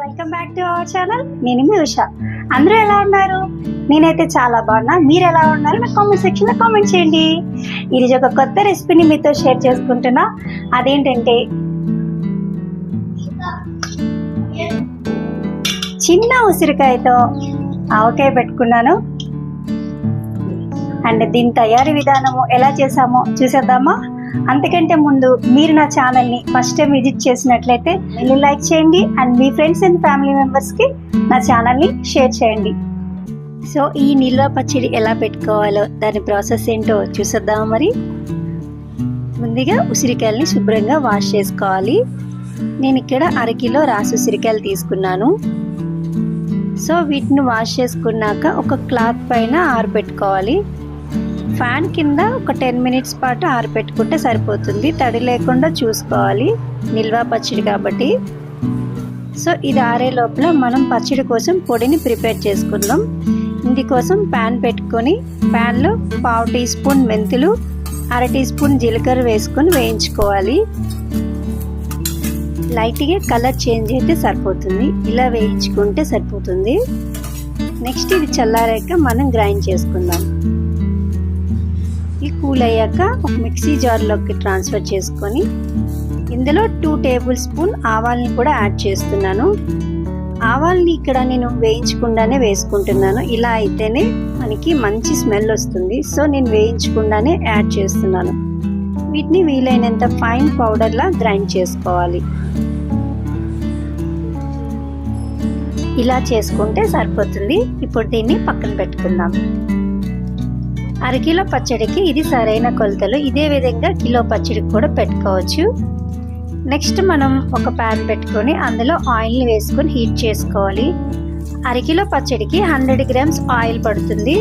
Welcome back to our channel నేను మీ ఉష. అందరూ ఎలా ఉన్నారు? నేనైతే చాలా బాగున్నా. మీరు ఎలా ఉన్నారు? నాకు కామెంట్ సెక్షన్లో కామెంట్ చేయండి. ఈరోజు ఒక కొత్త రెసిపీని మీతో షేర్ చేసుకుంటున్నా. అదేంటంటే చిన్న ఉసిరికాయతో ఆవకాయ పెట్టుకున్నాను. అండ్ దీని తయారీ విధానము ఎలా చేసామో చూసేద్దామా? అంతకంటే ముందు మీరు నా ఛానల్ని ఫస్ట్ టైం విజిట్ చేసినట్లయితే వెళ్ళి లైక్ చేయండి అండ్ మీ ఫ్రెండ్స్ అండ్ ఫ్యామిలీ మెంబర్స్కి నా ఛానల్ని షేర్ చేయండి. సో ఈ నిల్వ పచ్చడి ఎలా పెట్టుకోవాలో దాని ప్రాసెస్ ఏంటో చూసేద్దాం మరి? ముందుగా ఉసిరికాయల్ని శుభ్రంగా వాష్ చేసుకోవాలి. నేను ఇక్కడ అరకిలో రాసి ఉసిరికాయలు తీసుకున్నాను. సో వీటిని వాష్ చేసుకున్నాక ఒక క్లాత్ పైన ఆరబెట్టుకోవాలి. ఫ్యాన్ కింద ఒక టెన్ మినిట్స్ పాటు ఆరబెట్టుకుంటే సరిపోతుంది. తడి లేకుండా చూసుకోవాలి. నిల్వ పచ్చడి కాబట్టి. సో ఇది ఆరే లోపల మనం పచ్చడి కోసం పొడిని ప్రిపేర్ చేసుకుందాం. ఇందుకోసం ప్యాన్ పెట్టుకొని ప్యాన్లో పావు టీ స్పూన్ మెంతులు అర టీ స్పూన్ జీలకర్ర వేసుకొని వేయించుకోవాలి. లైట్గా కలర్ చేంజ్ అయితే సరిపోతుంది. ఇలా వేయించుకుంటే సరిపోతుంది. నెక్స్ట్ ఇది చల్లారాక మనం గ్రైండ్ చేసుకుందాం. ఇది కూల్ అయ్యాక ఒక మిక్సీ జార్లోకి ట్రాన్స్ఫర్ చేసుకొని ఇందులో టూ టేబుల్ స్పూన్ ఆవాల్ని కూడా యాడ్ చేస్తున్నాను. ఆవాల్ని ఇక్కడ నేను వేయించకుండానే వేసుకుంటున్నాను. ఇలా అయితేనే మనకి మంచి స్మెల్ వస్తుంది. సో నేను వేయించకుండానే యాడ్ చేస్తున్నాను. వీటిని వీలైనంత ఫైన్ పౌడర్లా గ్రైండ్ చేసుకోవాలి. ఇలా చేసుకుంటే సరిపోతుంది. ఇప్పుడు దీన్ని పక్కన పెట్టుకుందాం. అరకిలో పచ్చడికి ఇది సరైన కొలతలు. ఇదే విధంగా కిలో పచ్చడికి కూడా పెట్టుకోవచ్చు. నెక్స్ట్ మనం ఒక ప్యాన్ పెట్టుకొని అందులో ఆయిల్ని వేసుకొని హీట్ చేసుకోవాలి. అరకిలో పచ్చడికి హండ్రెడ్ గ్రామ్స్ ఆయిల్ పడుతుంది.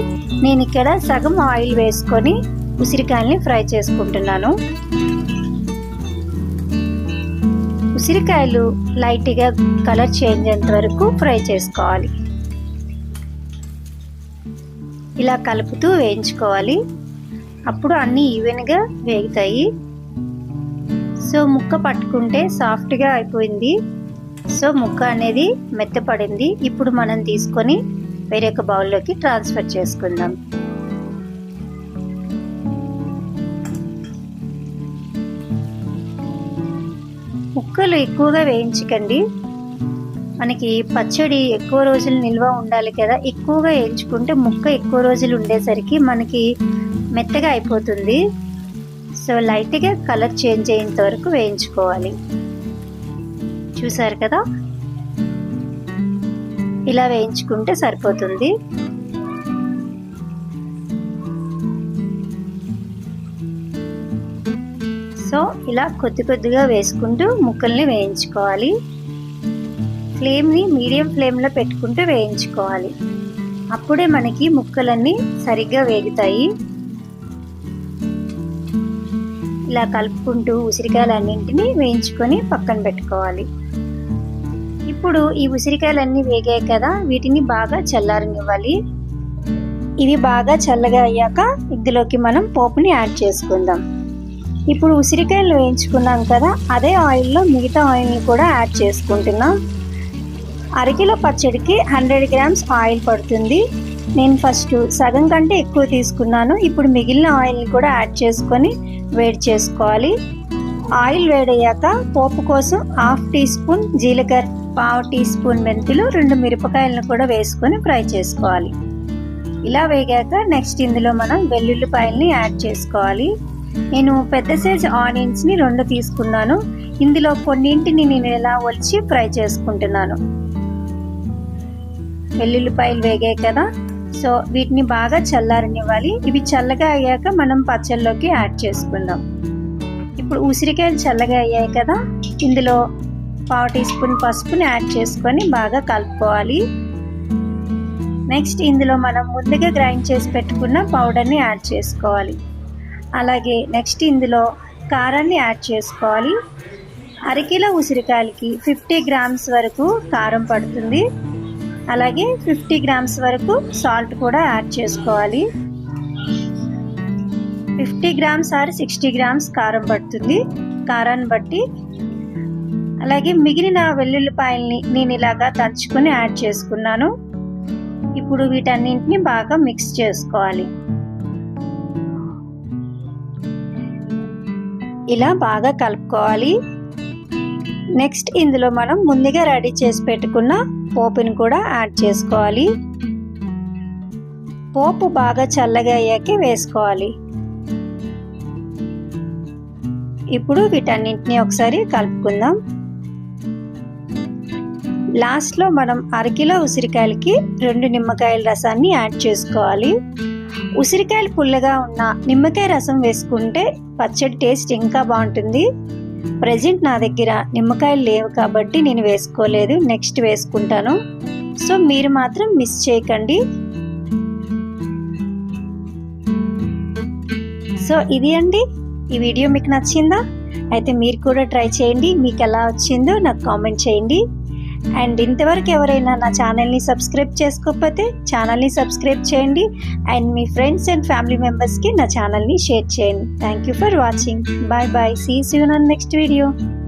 నేను ఇక్కడ సగం ఆయిల్ వేసుకొని ఉసిరికాయల్ని ఫ్రై చేసుకుంటున్నాను. ఉసిరికాయలు లైట్గా కలర్ చేంజ్ అయ్యేంత వరకు ఫ్రై చేసుకోవాలి. ఇలా కలుపుతూ వేయించుకోవాలి. అప్పుడు అన్నీ ఈవెన్గా వేగుతాయి. సో ముక్క పట్టుకుంటే సాఫ్ట్గా అయిపోయింది. సో ముక్క అనేది మెత్తపడింది. ఇప్పుడు మనం తీసుకొని వేరొక బౌల్లోకి ట్రాన్స్ఫర్ చేసుకుందాం. ముక్కలు ఎక్కువగా వేయించకండి. మనకి పచ్చడి ఎక్కువ రోజులు నిల్వ ఉండాలి కదా ఎక్కువగా వేయించుకుంటే ముక్క ఎక్కువ రోజులు ఉండేసరికి మనకి మెత్తగా అయిపోతుంది. సో లైట్గా కలర్ చేంజ్ అయ్యేంత వరకు వేయించుకోవాలి. చూసారు కదా? ఇలా వేయించుకుంటే సరిపోతుంది. సో ఇలా కొద్ది కొద్దిగా వేసుకుంటూ ముక్కల్ని వేయించుకోవాలి. ఫ్లేమ్ని మీడియం ఫ్లేమ్లో పెట్టుకుంటూ వేయించుకోవాలి. అప్పుడే మనకి ముక్కలన్నీ సరిగ్గా వేగుతాయి. ఇలా కలుపుకుంటూ ఉసిరికాయలన్నింటినీ వేయించుకొని పక్కన పెట్టుకోవాలి. ఇప్పుడు ఈ ఉసిరికాయలన్నీ వేగాయి కదా వీటిని బాగా చల్లారనివ్వాలి. ఇవి బాగా చల్లగా అయ్యాక ఇందులోకి మనం పోపుని యాడ్ చేసుకుందాం. ఇప్పుడు ఉసిరికాయలు వేయించుకున్నాం కదా అదే ఆయిల్లో మిగతా ఆయిల్ని కూడా యాడ్ చేసుకుంటున్నాం. అరకిలో పచ్చడికి హండ్రెడ్ గ్రామ్స్ ఆయిల్ పడుతుంది. నేను ఫస్ట్ సగం కంటే ఎక్కువ తీసుకున్నాను. ఇప్పుడు మిగిలిన ఆయిల్ని కూడా యాడ్ చేసుకొని వేడి చేసుకోవాలి. ఆయిల్ వేడయ్యాక పోపు కోసం హాఫ్ టీ స్పూన్ జీలకర్ర పావు టీ స్పూన్ మెంతులు రెండు మిరపకాయలను కూడా వేసుకొని ఫ్రై చేసుకోవాలి. ఇలా వేగాక నెక్స్ట్ ఇందులో మనం వెల్లుల్లిపాయల్ని యాడ్ చేసుకోవాలి. నేను పెద్ద సైజ్ ఆనియన్స్ని రెండు తీసుకున్నాను. ఇందులో కొన్నింటిని నేను ఇలా వచ్చి ఫ్రై చేసుకుంటున్నాను. వెల్లుల్లిపాయలు వేగాయి కదా. సో వీటిని బాగా చల్లారనివ్వాలి. ఇవి చల్లగా అయ్యాక మనం పచ్చళ్ళలోకి యాడ్ చేసుకుందాం. ఇప్పుడు ఉసిరికాయలు చల్లగా అయ్యాయి కదా. ఇందులో పావు టీ స్పూన్ పసుపుని యాడ్ చేసుకొని బాగా కలుపుకోవాలి. నెక్స్ట్ ఇందులో మనం ముందుగా గ్రైండ్ చేసి పెట్టుకున్న పౌడర్ని యాడ్ చేసుకోవాలి. అలాగే నెక్స్ట్ ఇందులో కారాన్ని యాడ్ చేసుకోవాలి. అరకిలో ఉసిరికాయలకి ఫిఫ్టీ గ్రామ్స్ వరకు కారం పడుతుంది. అలాగే ఫిఫ్టీ గ్రామ్స్ వరకు సాల్ట్ కూడా యాడ్ చేసుకోవాలి. Fifty grams or sixty grams కారం పడుతుంది. కారాన్ని బట్టి. అలాగే మిగిలిన వెల్లుల్లిపాయల్ని నేను ఇలాగా దంచుకొని యాడ్ చేసుకున్నాను. ఇప్పుడు వీటన్నింటిని బాగా మిక్స్ చేసుకోవాలి. ఇలా బాగా కలుపుకోవాలి. నెక్స్ట్ ఇందులో మనం ముందుగా రెడీ చేసి పెట్టుకున్న పోపుని కూడా యాడ్ చేసుకోవాలి. పోపు బాగా చల్లగా అయ్యాకే వేసుకోవాలి. ఇప్పుడు వీటన్నింటినీ ఒకసారి కలుపుకుందాం. లాస్ట్లో మనం అరకిలో ఉసిరికాయలకి రెండు నిమ్మకాయల రసాన్ని యాడ్ చేసుకోవాలి. ఉసిరికాయలు పుల్లగా ఉన్న నిమ్మకాయ రసం వేసుకుంటే పచ్చడి టేస్ట్ ఇంకా బాగుంటుంది. ప్రజెంట్ నా దగ్గర నిమ్మకాయలు లేవు కాబట్టి నేను వేసుకోలేదు నెక్స్ట్ వేసుకుంటాను. సో మీరు మాత్రం మిస్ చేయకండి. సో ఇది అండి. ఈ వీడియో మీకు నచ్చిందా? అయితే మీరు కూడా ట్రై చేయండి. మీకు ఎలా వచ్చిందో నాకు కామెంట్ చేయండి. అండ్ ఇంతవరకు ఎవరైనా నా ఛానల్ని సబ్స్క్రైబ్ చేసుకోకపోతే ఛానల్ని సబ్స్క్రైబ్ చేయండి. అండ్ మీ ఫ్రెండ్స్ అండ్ ఫ్యామిలీ మెంబర్స్కి నా ఛానల్ని షేర్ చేయండి. Thank you for watching. Bye bye. See see next video